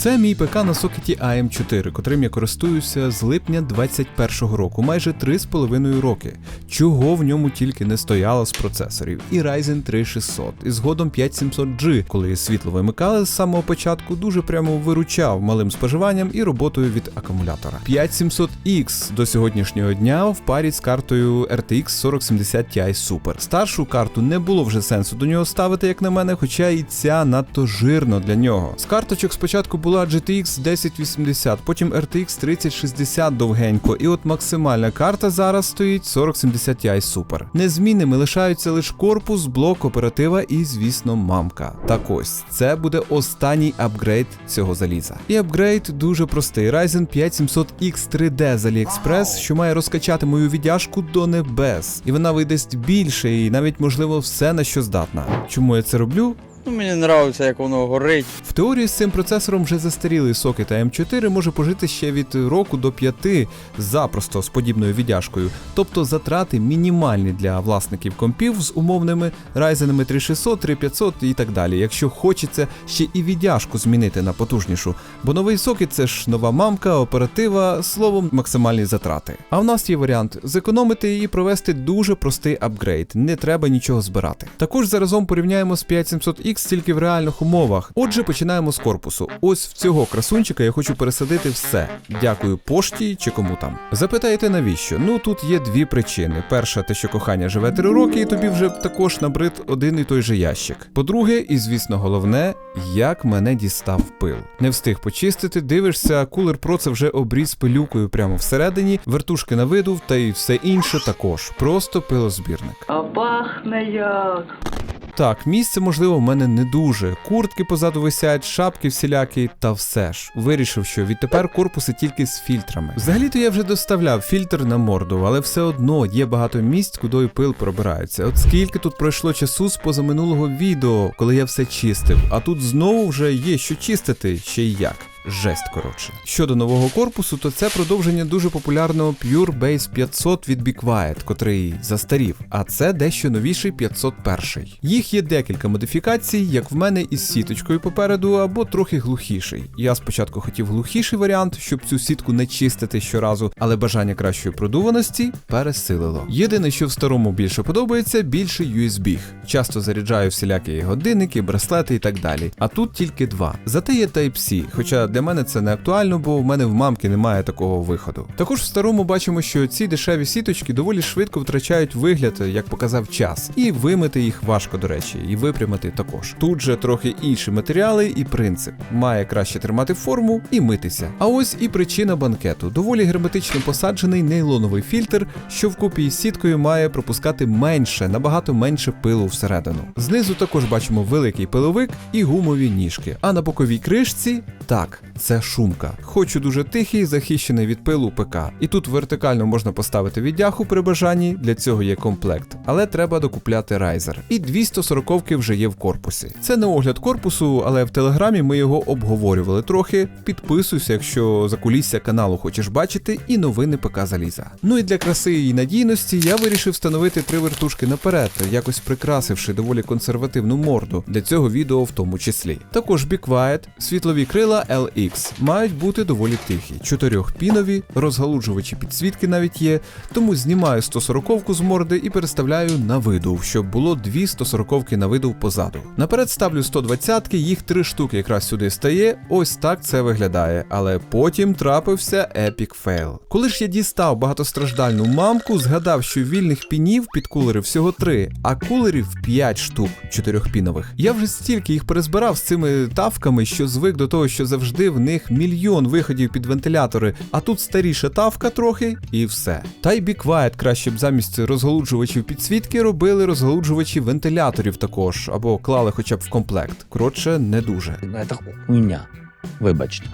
Це мій ПК на сокеті AM4, котрим я користуюся з липня 21-го року, майже 3,5 роки. Чого в ньому тільки не стояло з процесорів. І Ryzen 3600, і згодом 5700G, коли світло вимикали з самого початку, дуже прямо виручав малим споживанням і роботою від акумулятора. 5700X до сьогоднішнього дня в парі з картою RTX 4070 Ti Super. Старшу карту не було вже сенсу до нього ставити, як на мене, хоча і ця надто жирно для нього. З карточок спочатку була GTX 1080, потім RTX 3060 довгенько, і от максимальна карта зараз стоїть 4070 Ti Super. Незмінними лишаються лише корпус, блок оператива і, звісно, мамка. Так ось, це буде останній апгрейд цього заліза. І апгрейд дуже простий: Ryzen 5700X 3D з AliExpress, що має розкачати мою віддяжку до небес. І вона видасть більше, і навіть, можливо, все на що здатна. Чому я це роблю? Ну, мені подобається, як воно горить. В теорії з цим процесором вже застарілий сокет AM4 може пожити ще від року до п'яти запросто з подібною віддяжкою, тобто затрати мінімальні для власників компів з умовними Ryzen 3600, 3500 і так далі, якщо хочеться ще і віддяжку змінити на потужнішу, бо новий сокет це ж нова мамка, оператива, словом, максимальні затрати. А в нас є варіант зекономити і провести дуже простий апгрейд, не треба нічого збирати. Також заразом порівняємо з 5700X тільки в реальних умовах. Отже, починаємо з корпусу. Ось в цього красунчика я хочу пересадити все. Дякую пошті чи кому там. Запитаєте навіщо? Ну тут є дві причини: перша, те, що кохання живе три роки, і тобі вже також набрид один і той же ящик. По-друге, і звісно, головне, як мене дістав пил. Не встиг почистити, дивишся, кулер Pro це вже обріз пилюкою прямо всередині, вертушки на видув та й все інше також. Просто пилозбірник. А пахне як. Так, місце, можливо, в мене не дуже. Куртки позаду висять, шапки всілякі, та все ж. Вирішив, що відтепер корпуси тільки з фільтрами. Взагалі-то я вже доставляв фільтр на морду, але все одно є багато місць, куди пил пробирається. От скільки тут пройшло часу з позаминулого відео, коли я все чистив, а тут знову вже є що чистити, ще й як. Жесть, коротше. Щодо нового корпусу, то це продовження дуже популярного Pure Base 500 від Be Quiet, котрий застарів, а це дещо новіший 501. Їх є декілька модифікацій, як в мене із сіточкою попереду, або трохи глухіший. Я спочатку хотів глухіший варіант, щоб цю сітку не чистити щоразу, але бажання кращої продуваності пересилило. Єдине, що в старому більше подобається, більше USB. Часто заряджаю всілякі годинники, браслети і так далі. А тут тільки два. Зате є Type-C, хоча для мене це не актуально, бо в мене в мамки немає такого виходу. Також в старому бачимо, що ці дешеві сіточки доволі швидко втрачають вигляд, як показав час, і вимити їх важко, до речі, і випрямити також. Тут же трохи інші матеріали і принцип має краще тримати форму і митися. А ось і причина банкету: доволі герметично посаджений нейлоновий фільтр, що вкупі із сіткою має пропускати менше, набагато менше пилу всередину. Знизу також бачимо великий пиловик і гумові ніжки. А на боковій кришці так, це шумка. Хочу дуже тихий, захищений від пилу ПК. І тут вертикально можна поставити віддяху при бажанні, для цього є комплект. Але треба докупляти райзер. І 240 вже є в корпусі. Це не огляд корпусу, але в телеграмі ми його обговорювали трохи. Підписуйся, якщо за кулісся каналу хочеш бачити, і новини ПК заліза. Ну і для краси і надійності я вирішив встановити три вертушки наперед, якось прикрасивши доволі консервативну морду для цього відео в тому числі. Також Be Quiet, світлові крила LX мають бути доволі тихі. Чотирьохпінові, розгалуджувачі підсвітки навіть є, тому знімаю 140-ку з морди і переставляю на видув, щоб було дві 140-ки на видув позаду. Наперед ставлю 120-ки, їх три штуки якраз сюди стає. Ось так це виглядає. Але потім трапився епік фейл. Коли ж я дістав багатостраждальну мамку, згадав, що вільних пінів під кулери всього три, а кулерів 5 штук чотирьохпінових. Я вже стільки їх перезбирав з цими тавками, що звик до того, що завжди в них мільйон виходів під вентилятори, а тут старіша тавка трохи і все. Та й Quiet краще б замість розгалуджувачів підсвітки робили розгалуджувачі вентиляторів також, або клали хоча б в комплект. Коротше, не дуже. Це хуйня. Вибачте.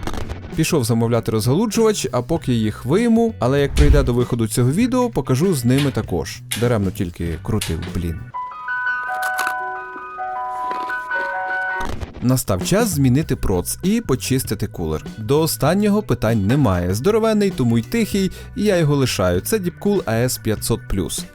Пішов замовляти розгалуджувач, а поки їх вийму, але як прийде до виходу цього відео, покажу з ними також. Даремно тільки крутив, блін. Настав час змінити проц і почистити кулер. До останнього питань немає. Здоровенний, тому й тихий, і я його лишаю. Це Deepcool AS 500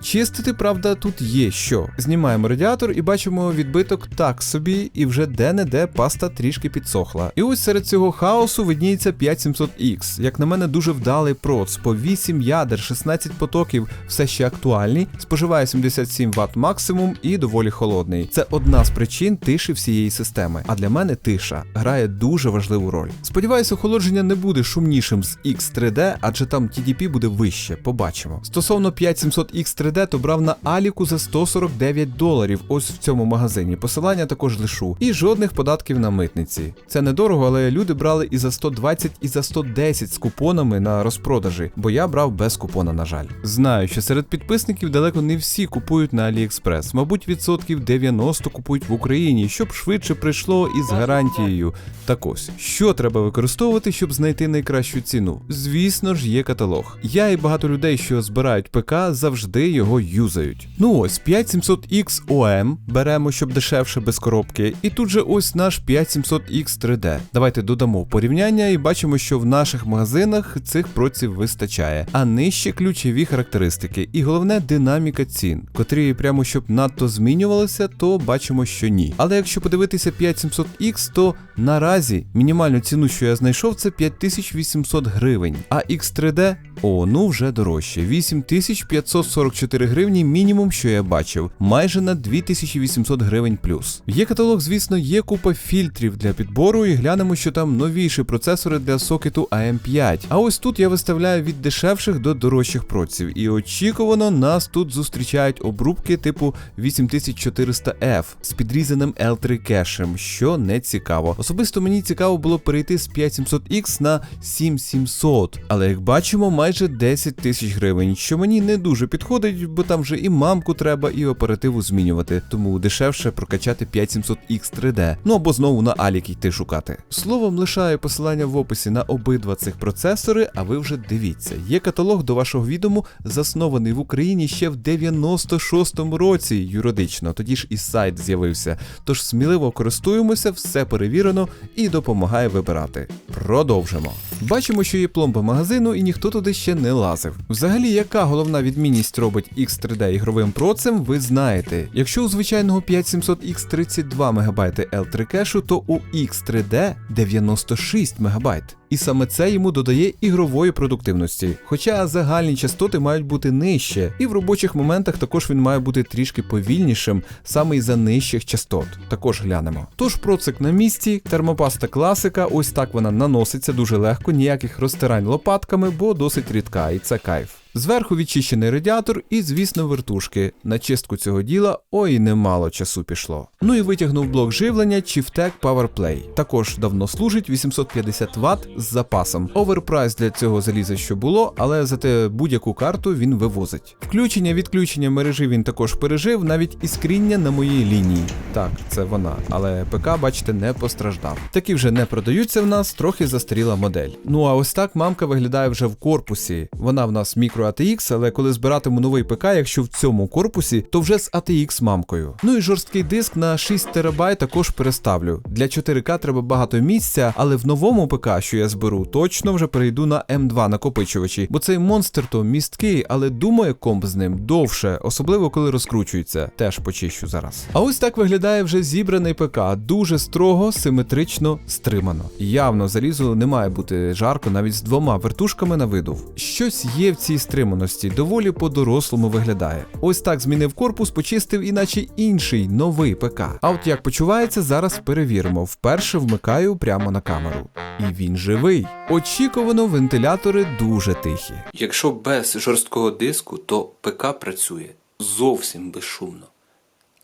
Чистити, правда, тут є що. Знімаємо радіатор і бачимо відбиток так собі, і вже де-не-де паста трішки підсохла. І ось серед цього хаосу видніється 5700X. Як на мене, дуже вдалий проц. По 8 ядер, 16 потоків, все ще актуальний, споживає 77 Вт максимум і доволі холодний. Це одна з причин тиші всієї системи. А для мене тиша грає дуже важливу роль. Сподіваюся, охолодження не буде шумнішим з X3D, адже там TDP буде вище. Побачимо. Стосовно 5700X 3D, то брав на Аліку за 149 доларів. Ось в цьому магазині. Посилання також лишу. І жодних податків на митниці. Це недорого, але люди брали і за 120, і за 110 з купонами на розпродажі, бо я брав без купона, на жаль. Знаю, що серед підписників далеко не всі купують на AliExpress. Мабуть, відсотків 90 купують в Україні, щоб швидше прийшло із гарантією. Так ось, що треба використовувати, щоб знайти найкращу ціну? Звісно ж, є каталог. Я і багато людей, що збирають ПК, завжди його юзають. Ну ось 5700X OM беремо, щоб дешевше без коробки, і тут же ось наш 5700X 3D. Давайте додамо порівняння і бачимо, що в наших магазинах цих проців вистачає, а нижче ключові характеристики, і головне динаміка цін, котрі прямо щоб надто змінювалися, то бачимо, що ні. Але якщо подивитися 5700X, то наразі мінімальну ціну, що я знайшов, це 5800 гривень. А X3D, о, ну вже дорожче. 8544 гривні мінімум, що я бачив, майже на 2800 гривень плюс. Є каталог, звісно, є купа фільтрів для підбору, і глянемо, що там новіші процесори для сокету AM5. А ось тут я виставляю від дешевших до дорожчих проців, і очікувано нас тут зустрічають обрубки типу 8400F з підрізаним L3 кешем, що не цікаво. Особисто мені цікаво було перейти з 5700X на 7700, але як бачимо, майже 10 тисяч гривень, що мені не дуже підходить, бо там вже і мамку треба, і оперативу змінювати, тому дешевше прокачати 5700X 3D, ну або знову на Алік йти шукати. Словом, лишаю посилання в описі на обидва цих процесори, а ви вже дивіться. Є каталог до вашого відому, заснований в Україні ще в 96-му році юридично, тоді ж і сайт з'явився. Тож сміливо користуємося, все перевірено і допомагає вибирати. Продовжимо. Бачимо, що є пломба магазину, і ніхто туди ще не лазив. Взагалі, яка головна відмінність робить X3D ігровим процем, ви знаєте. Якщо у звичайного 5700X 32 МБ L3 кешу, то у X3D 96 МБ. І саме це йому додає ігрової продуктивності. Хоча загальні частоти мають бути нижче, і в робочих моментах також він має бути трішки повільнішим, саме із-за нижчих частот. Також глянемо. Тож процик на місці, термопаста класика, ось так вона наноситься дуже легко, ніяких розтирань лопатками, бо досить рідка, і це кайф. Зверху відчищений радіатор і, звісно, вертушки. На чистку цього діла ой немало часу пішло. Ну і витягнув блок живлення Chieftec PowerPlay. Також давно служить 850 Вт з запасом. Оверпрайс для цього заліза що було, але зате будь-яку карту він вивозить. Включення, відключення мережі він також пережив, навіть іскріння на моїй лінії. Так, це вона, але ПК, бачите, не постраждав. Такі вже не продаються в нас, трохи застаріла модель. Ну а ось так мамка виглядає вже в корпусі. Вона в нас мікро ATX, але коли збиратиму новий ПК, якщо в цьому корпусі, то вже з ATX мамкою. Ну і жорсткий диск на 6 ТБ також переставлю. Для 4К треба багато місця, але в новому ПК, що я зберу, точно вже перейду на М2 накопичувачі, бо цей монстр то місткий, але думаю, комп з ним довше, особливо коли розкручується. Теж почищу зараз. А ось так виглядає вже зібраний ПК. Дуже строго, симетрично, стримано. Явно залізу не має бути жарко навіть з двома вертушками на видув. Щось є в цій стриманості, доволі по-дорослому виглядає. Ось так змінив корпус, почистив, іначе інший новий ПК. А от як почувається, зараз перевіримо. Вперше вмикаю прямо на камеру. І він живий. Очікувано, вентилятори дуже тихі. Якщо без жорсткого диску, то ПК працює зовсім безшумно.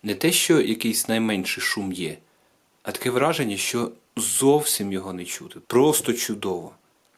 Не те, що якийсь найменший шум є, а таке враження, що зовсім його не чути. Просто чудово.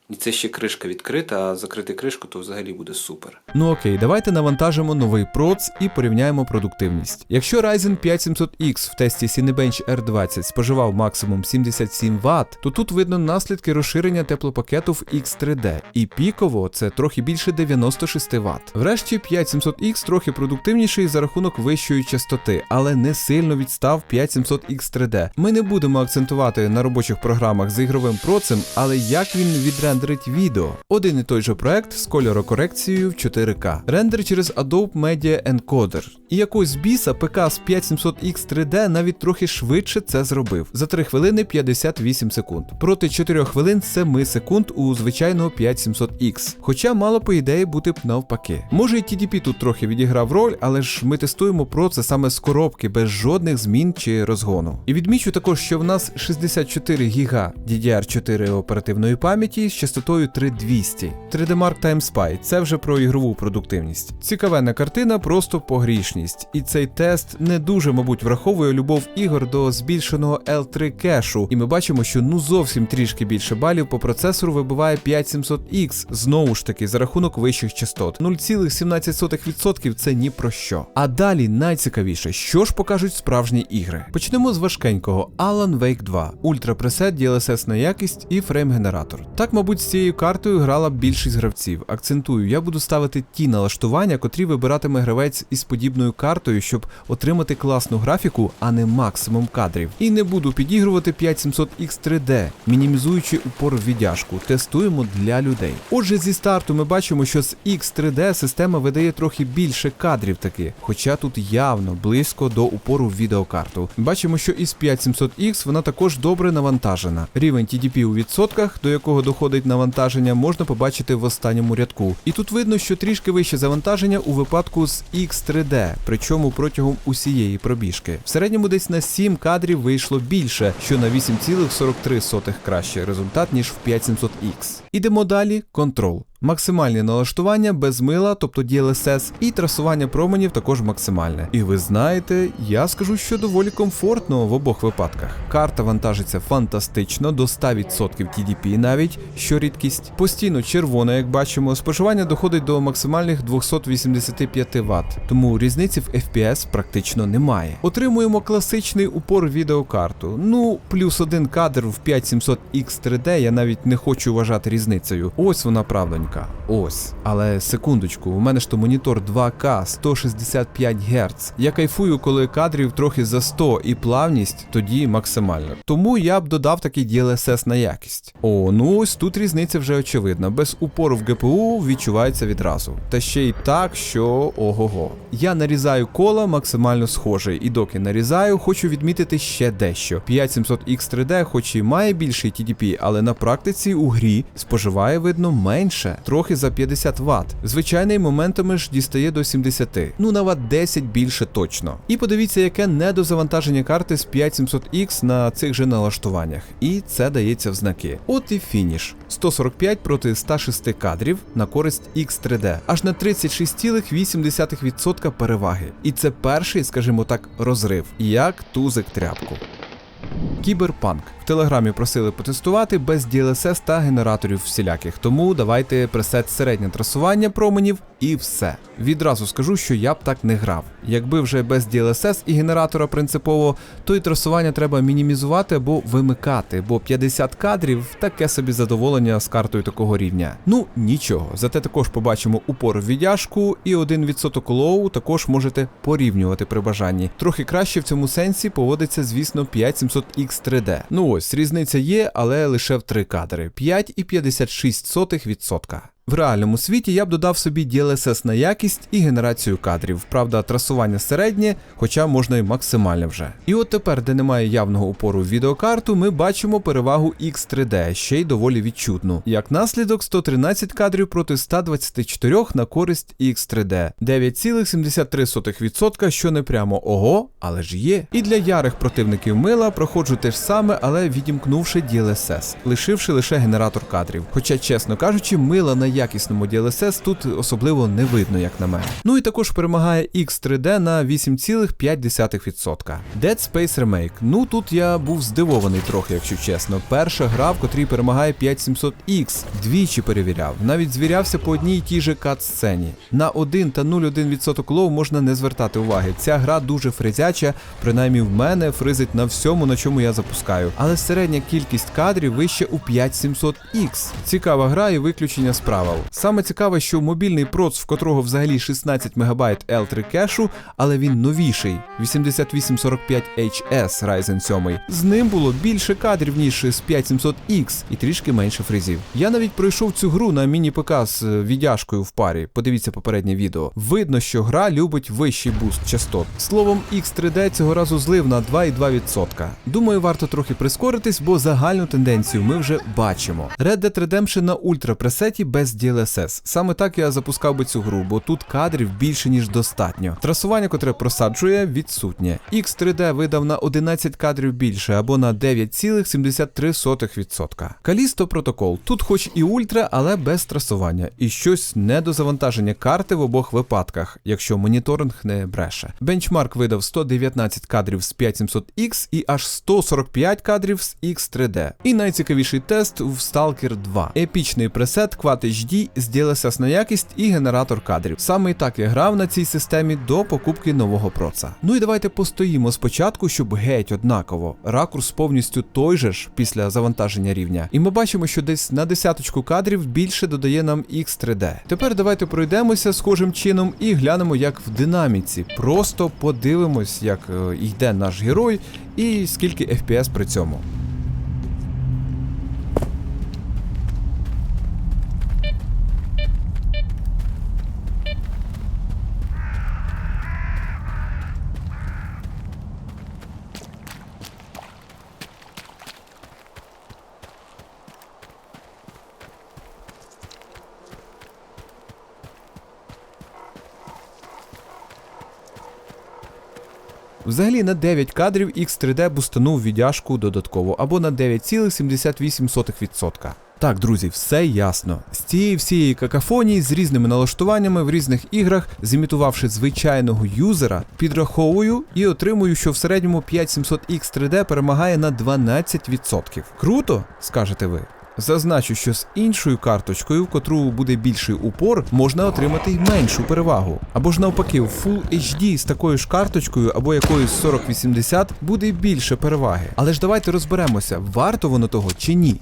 І це ще кришка відкрита, а закрити кришку то взагалі буде супер. Ну окей, давайте навантажимо новий проц і порівняємо продуктивність. Якщо Ryzen 5700X в тесті Cinebench R20 споживав максимум 77 Вт, то тут видно наслідки розширення теплопакету в X3D, і піково це трохи більше 96 Вт. Врешті 5700X трохи продуктивніший за рахунок вищої частоти, але не сильно відстав 5700X3D. Ми не будемо акцентувати на робочих програмах з ігровим процем, але як він відрендерить відео. Один і той же проект з кольорокорекцією в 4К. Рендер через Adobe Media Encoder. І якось біса ПК з 5700X 3D навіть трохи швидше це зробив. За 3 хвилини 58 секунд. Проти 4 хвилин 7 секунд у звичайного 5700X. Хоча мало по ідеї бути б навпаки. Може і TDP тут трохи відіграв роль, але ж ми тестуємо про це саме з коробки без жодних змін чи розгону. І відмічу також, що в нас 64 ГБ DDR4 оперативної пам'яті з частотою 3200. 3D Mark Time Spy – це вже про ігрову продуктивність. Цікавенна картина, просто погрішність. І цей тест не дуже, мабуть, враховує любов ігор до збільшеного L3 кешу. І ми бачимо, що ну зовсім трішки більше балів по процесору вибиває 5700X, знову ж таки, за рахунок вищих частот. 0,17% це ні про що. А далі найцікавіше, що ж покажуть справжні ігри. Почнемо з важкенького Alan Wake 2, Ультра пресет, DLSS на якість і фрейм-генератор. Так, мабуть, з цією картою грала більшість гравців. Акцентую, я буду ставити ті налаштування, котрі вибиратиме гравець із подібною картою, щоб отримати класну графіку, а не максимум кадрів. І не буду підігрувати 5700X 3D, мінімізуючи упор в віддяжку. Тестуємо для людей. Отже, зі старту ми бачимо, що з X3D система видає трохи більше кадрів таки, хоча тут явно близько до упору в відеокарту. Бачимо, що із 5700X вона також добре навантажена. Рівень TDP у відсотках, до якого доходить навантаження, можна побачити в останньому рядку. І тут видно, що трішки вище завантаження у випадку з X3D, причому протягом усієї пробіжки. В середньому десь на 7 кадрів вийшло більше, що на 8,43 краще результат, ніж в 5700X. Ідемо далі. Контрол. Максимальні налаштування без мила, тобто DLSS, і трасування променів також максимальне. І ви знаєте, я скажу, що доволі комфортно в обох випадках. Карта вантажиться фантастично до 100% TDP навіть, що рідкість. Постійно червона, як бачимо, споживання доходить до максимальних 285 Вт, тому різниці в FPS практично немає. Отримуємо класичний упор відеокарту. Ну, плюс один кадр в 5700X 3D я навіть не хочу вважати різницею. Ось вона правдонька. Ось. Але секундочку, у мене ж то монітор 2К 165 Гц. Я кайфую, коли кадрів трохи за 100 і плавність тоді максимальна. Тому я б додав такий DLSS на якість. О, ну ось тут різниця вже очевидна. Без упору в GPU відчувається відразу. Та ще й так, що ого-го. Я нарізаю кола максимально схожий, і доки нарізаю, хочу відмітити ще дещо. 5700X 3D, хоч і має більший TDP, але на практиці у грі споживає видно менше, трохи за 50 Вт. Звичайний моментами ж дістає до 70, ну на Вт 10 більше точно. І подивіться, яке недозавантаження карти з 5700X на цих же налаштуваннях. І це дається в знаки. От і фініш. 145 проти 106 кадрів на користь X3D, аж на 36,8% переваги. І це перший, скажімо так, розрив. Як тузик тряпку. Кіберпанк. Телеграмі просили потестувати без DLSS та генераторів всіляких, тому давайте пресет середнє трасування променів і все. Відразу скажу, що я б так не грав. Якби вже без DLSS і генератора принципово, то і трасування треба мінімізувати або вимикати, бо 50 кадрів таке собі задоволення з картою такого рівня. Ну нічого, зате також побачимо упор в віддяжку і 1% лоу також можете порівнювати при бажанні. Трохи краще в цьому сенсі поводиться, звісно, 5700X 3D. Ну ось, різниця є, але лише в три кадри 5,56%. В реальному світі я б додав собі DLSS на якість і генерацію кадрів. Правда, трасування середнє, хоча можна і максимальне вже. І от тепер, де немає явного упору в відеокарту, ми бачимо перевагу X3D, ще й доволі відчутну. Як наслідок, 113 кадрів проти 124 на користь X3D, 9,73%, що не прямо ого, але ж є. І для ярих противників мила проходжу те ж саме, але відімкнувши DLSS, лишивши лише генератор кадрів. Хоча, чесно кажучи, мила на якісному DLSS тут особливо не видно, як на мене. Ну і також перемагає X3D на 8,5%. Dead Space Remake. Ну тут я був здивований трохи, якщо чесно. Перша гра, в котрій перемагає 5700X. Двічі перевіряв. Навіть звірявся по одній і тій же кат-сцені. На 1 та 0,1% лоу можна не звертати уваги. Ця гра дуже фризяча, принаймні в мене фризить на всьому, на чому я запускаю. Але середня кількість кадрів вище у 5700X. Цікава гра і виключення з правил. Саме цікаве, що мобільний проц, в котрого взагалі 16 МБ L3 кешу, але він новіший 8845HS Ryzen 7. З ним було більше кадрів, ніж з 5700X і трішки менше фризів. Я навіть пройшов цю гру на міні-ПК з е, віддяжкою в парі. Подивіться попереднє відео. Видно, що гра любить вищий буст частот. Словом, X3D цього разу злив на 2,2%. Думаю, варто трохи прискоритись, бо загальну тенденцію ми вже бачимо. Red Dead Redemption на ультра пресеті без DLSS. Саме так я запускав би цю гру, бо тут кадрів більше ніж достатньо. Трасування, котре просаджує, відсутнє. X3D видав на 11 кадрів більше або на 9,73%. Калісто протокол. Тут хоч і ультра, але без трасування. І щось не до завантаження карти в обох випадках, якщо моніторинг не бреше. Бенчмарк видав 119 кадрів з 5700X і аж 145 кадрів з X3D. І найцікавіший тест в Stalker 2. Епічний пресет Quad HD з DLSS на якість і генератор кадрів. Саме так я грав на цій системі до покупки нового проца. Ну і давайте постоїмо спочатку, щоб геть однаково. Ракурс повністю той же ж після завантаження рівня. І ми бачимо, що десь на десяточку кадрів більше додає нам X3D. Тепер давайте пройдемося схожим чином і глянемо, як в динаміці. Просто подивимось, як е, йде наш герой і скільки FPS при цьому. Взагалі на 9 кадрів X3D бустанув віддяжку додатково або на 9,78%. Так, друзі, все ясно. З цієї всієї какафонії з різними налаштуваннями в різних іграх, зімітувавши звичайного юзера, підраховую і отримую, що в середньому 5700X 3D перемагає на 12%. Круто, скажете ви. Зазначу, що з іншою карточкою, в котру буде більший упор, можна отримати меншу перевагу. Або ж навпаки, в Full HD з такою ж карточкою або якоюсь 4080 буде більше переваги. Але ж давайте розберемося, варто воно того чи ні.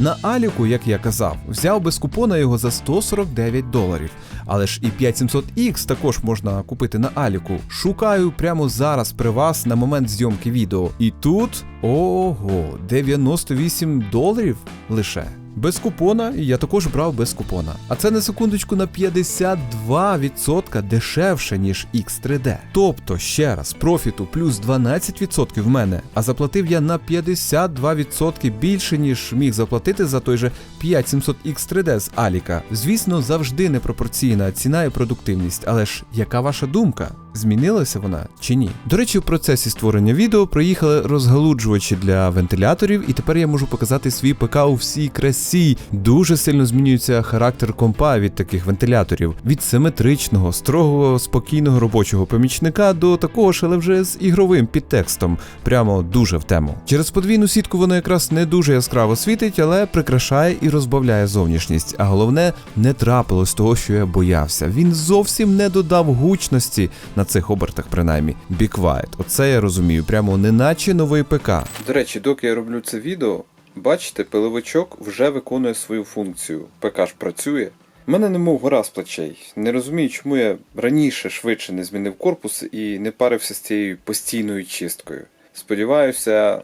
На Аліку, як я казав, взяв без купона його за 149 доларів. Але ж і 5700X також можна купити на Аліку. Шукаю прямо зараз при вас на момент зйомки відео. І тут ого, 98 доларів лише. Без купона, і я також брав без купона. А це на секундочку на 52% дешевше, ніж X3D. Тобто, ще раз, профіту плюс 12% в мене, а заплатив я на 52% більше, ніж міг заплатити за той же 5700X3D з Аліка. Звісно, завжди непропорційна ціна і продуктивність, але ж яка ваша думка? Змінилася вона чи ні? До речі, в процесі створення відео приїхали розгалуджувачі для вентиляторів, і тепер я можу показати свій ПК у всій красі. Дуже сильно змінюється характер компа від таких вентиляторів: від симетричного, строгого, спокійного робочого помічника до такого ж, але вже з ігровим підтекстом. Прямо дуже в тему. Через подвійну сітку воно якраз не дуже яскраво світить, але прикрашає і розбавляє зовнішність. А головне, не трапилось того, що я боявся. Він зовсім не додав гучності на цих обертах, принаймні. Quiet. Оце я розумію, прямо неначе новий ПК. До речі, доки я роблю це відео, бачите, пиловичок вже виконує свою функцію. ПК ж працює. У мене немов гора з плечей. Не розумію, чому я раніше швидше не змінив корпус і не парився з цією постійною чисткою. Сподіваюся,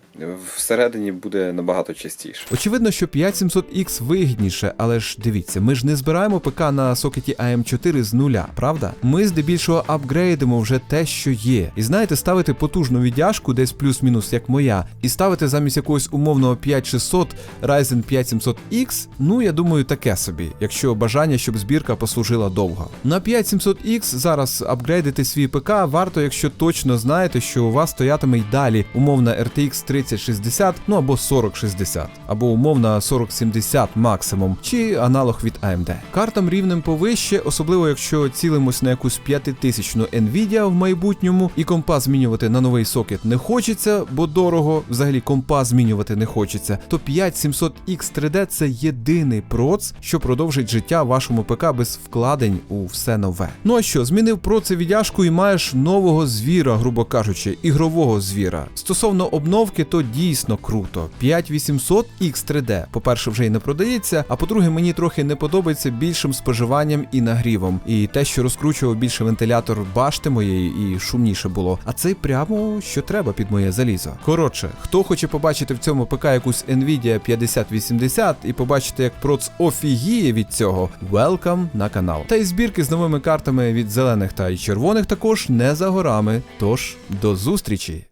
всередині буде набагато частіше. Очевидно, що 5700X вигідніше, але ж дивіться, ми ж не збираємо ПК на сокеті AM4 з нуля, правда? Ми здебільшого апгрейдимо вже те, що є. І знаєте, ставити потужну віддяжку, десь плюс-мінус, як моя, і ставити замість якогось умовного 5600 Ryzen 5700X, ну я думаю, таке собі, якщо бажання, щоб збірка послужила довго. На 5700X зараз апгрейдити свій ПК варто, якщо точно знаєте, що у вас стоятиме й далі далі умовна RTX 3060, ну або 4060, або умовна 4070 максимум, чи аналог від AMD. Картам рівнем повище, особливо якщо цілимось на якусь 5000 Nvidia в майбутньому, і компа змінювати на новий сокет не хочеться, бо дорого, взагалі компа змінювати не хочеться, то 5700X3D це єдиний проц, що продовжить життя вашому ПК без вкладень у все нове. Ну а що, змінив проце віддяжку і маєш нового звіра, грубо кажучи, ігрового звіра. Стосовно обновки, то дійсно круто. 5800 X3D, по-перше, вже й не продається, а по-друге, мені трохи не подобається більшим споживанням і нагрівом. І те, що розкручував більше вентилятор башти моєї і шумніше було. А цей прямо що треба під моє залізо. Коротше, хто хоче побачити в цьому ПК якусь Nvidia 5080 і побачити, як проц офігіє від цього, welcome на канал. Та й збірки з новими картами від зелених та й червоних також не за горами. Тож до зустрічі!